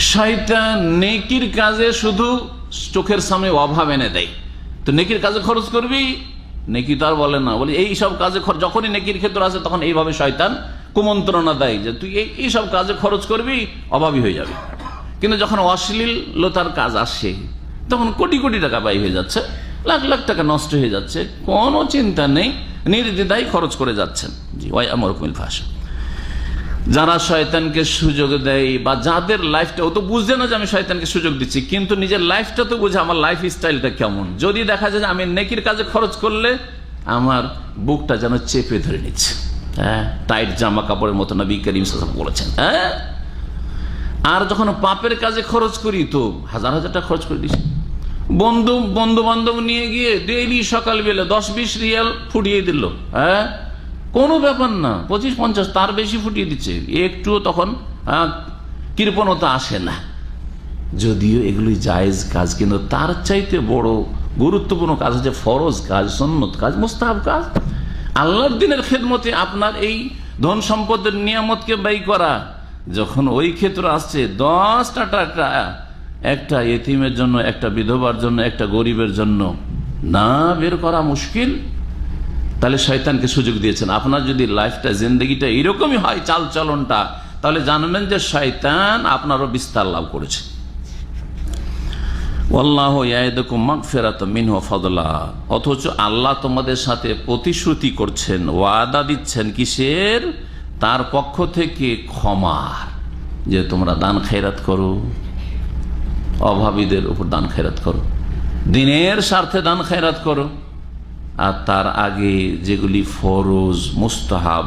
শয়তান নেকির কাজে শুধু চোখের সামনে অভাব এনে দেয়। তো নেকির কাজে খরচ করবি? নেকি তো আর বলে না। বলে, এই সব কাজে যখনই নেকির ক্ষেত্র আছে, তখন এইভাবে শয়তান কুমন্ত্রণা দেয় যে, তুই এই সব কাজে খরচ করবি, অভাবী হয়ে যাবে। কিন্তু যখন অশ্লীলতার কাজ আসে, তখন কোটি কোটি টাকা ব্যয় হয়ে যাচ্ছে, লাখ লাখ টাকা নষ্ট হয়ে যাচ্ছে, কোনো চিন্তা নেই, নির্দ্বিধায় খরচ করে যাচ্ছেন। জি ওয়াই আমর কুমিল ভাষা যারা শয়তানকে সুযোগ দেয় বা যাদের লাইফটা ও তো বুঝছে না যে আমি শয়তানকে সুযোগ দিচ্ছি, কিন্তু নিজের লাইফটা তো বুঝে আমার লাইফ স্টাইলটা কেমন। যদি দেখা যায় যে আমি নেকির কাজে খরচ করলে আমার বুকটা যেন চেপে ধরে নিচ্ছে। হ্যাঁ টাইট জামা কাপড়ের মতো নবী করিম বলেছেন। হ্যাঁ? আর যখন পাপের কাজে খরচ করি তো হাজার হাজার টাকা খরচ করে দিচ্ছি বন্ধু বন্ধু বান্ধব নিয়ে গিয়ে ডেইলি সকালবেলা দশ বিশ রিয়াল ফুটিয়ে দিল। হ্যাঁ? কোনো ব্যাপার না, পঁচিশ পঞ্চাশ তার বেশি ফুটিয়ে দিচ্ছে। একটুও তখন কৃপণতা আসে না। যদিও এগুলি জায়েজ কাজ, কিন্তু তার চাইতে বড় গুরুত্বপূর্ণ কাজ হচ্ছে ফরজ কাজ, সন্ন্যত কাজ, মোস্তাহাব কাজ। আল্লাহর দিনের খেদমতে আপনার এই ধন সম্পদের নিয়ামতকে ব্যয় করা, যখন ওই ক্ষেত্র আসছে, দশটা টাকা একটা এতিমের জন্য, একটা বিধবার জন্য, একটা গরিবের জন্য, না বের করা মুশকিল। তাহলে শয়তানকে সুযোগ দিয়েছেন। আপনার যদি লাইফটা, জিন্দগিটা এরকমই হয় চাল চলনটা তাহলে জানবেন যে শয়তান আপনারও বিস্তার লাভ করেছে। আল্লাহ ফেরাত মিনহ ফদলা। অথচ আল্লাহ তোমাদের সাথে প্রতিশ্রুতি করছেন, ওয়াদা দিচ্ছেন কিসের? তার পক্ষ থেকে ক্ষমার যে তোমরা দান খেরাত করো। অভাবীদের উপর দান খেরাত করো। দিনের স্বার্থে দান খেরাত করো। আর তার আগে যেগুলি ফরজ, মুস্তাহাব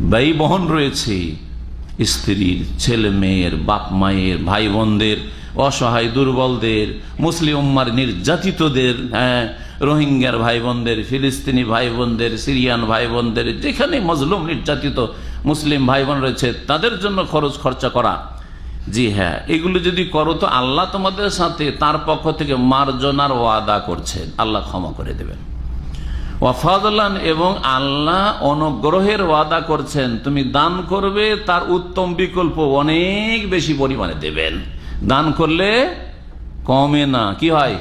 ব্যয় বহন রয়েছে, স্ত্রীর, ছেলে মেয়ের, বাপ মায়ের ভাই বোনদের অসহায় দুর্বলদের, মুসলিম উম্মার নির্যাতিতদের হ্যাঁ রোহিঙ্গার ভাই বোনদের ফিলিস্তিনি ভাই বোনদের সিরিয়ান ভাই বোনদের যেখানে মজলুম, নির্যাতিত মুসলিম ভাই বোন রয়েছে, তাদের জন্য খরচ খরচা করা। জি হ্যাঁ এগুলো যদি করো তো আল্লাহ তোমাদের সাথে তার পক্ষ থেকে মার্জনার ওয়াদা করছেন। আল্লাহ ক্ষমা করে দেবেন। ওয়াফাদলান এবং আল্লাহ অনুগ্রহের ওয়াদা করছেন, তুমি দান করবে, তার উত্তম বিকল্প অনেক বেশি পরিমাণে দেবেন। দান করলে কমে না, কি হয়?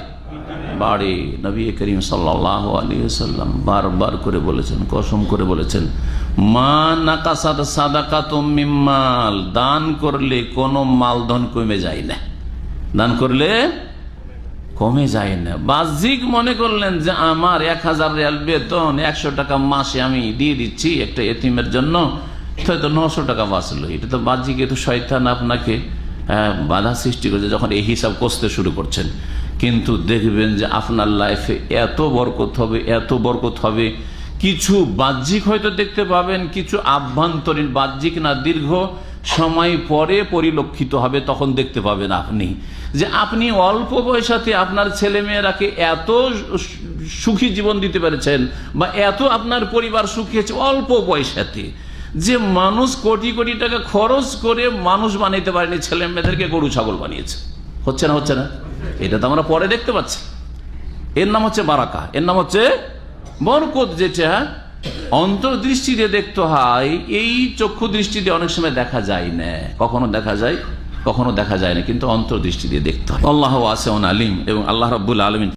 বাড়ে। নবী করিম সাল্লাহ আলী সাল্লাম বারবার করে বলেছেন, কসম করে বলেছেন, মা নাকাসাদ সাদাকা মিম্মাল দান করলে কোনো মালধন কমে যায় না। দান করলে কমে যায় না। বাহ্যিক মনে করলেন যে আমার এক হাজার রিয়াল বেতন একশো টাকা মাসে আমি দিয়ে দিচ্ছি একটা এতিমের জন্য হয়তো নশো টাকা বাঁচলো এটা তো বাহ্যিক এতো শয়তান আপনাকে বাধা সৃষ্টি করেছে যখন এই হিসাব কষতে শুরু করছেন। কিন্তু দেখবেন যে আপনার লাইফে এত বরকত হবে, এত বরকত হবে। কিছু বাহ্যিক হয়তো দেখতে পাবেন, কিছু আভ্যন্তরীণ বাহ্যিক না দীর্ঘ। সময় পরে পরিলক্ষিত হবে, তখন দেখতে পাবেন আপনি। যে আপনি অল্প পয়সাতে আপনার ছেলে মেয়েরাকে এত সুখী জীবন দিতে পেরেছেন বা এত আপনার পরিবার সুখী হয়েছে অল্প পয়সাতে যে মানুষ কোটি কোটি টাকা খরচ করে মানুষ বানাইতে পারেনি ছেলে মেয়েদেরকে গরু ছাগল বানিয়েছে। হচ্ছে না হচ্ছে না? এটা তো আমরা পরে দেখতে পাচ্ছি। এর নাম হচ্ছে বারাকা, এর নাম হচ্ছে বরকত যেটা অন্তর্দৃষ্টি দিয়ে দেখতে হয়, এই চক্ষু দৃষ্টি দিয়ে অনেক সময় দেখা যায় না। কখনো দেখা যায়, কখনো দেখা যায় না, কিন্তু অন্তর্দৃষ্টি দিয়ে দেখতে হয়। আল্লাহ আসে আলিম এবং আল্লাহ রব্বুল আলমিন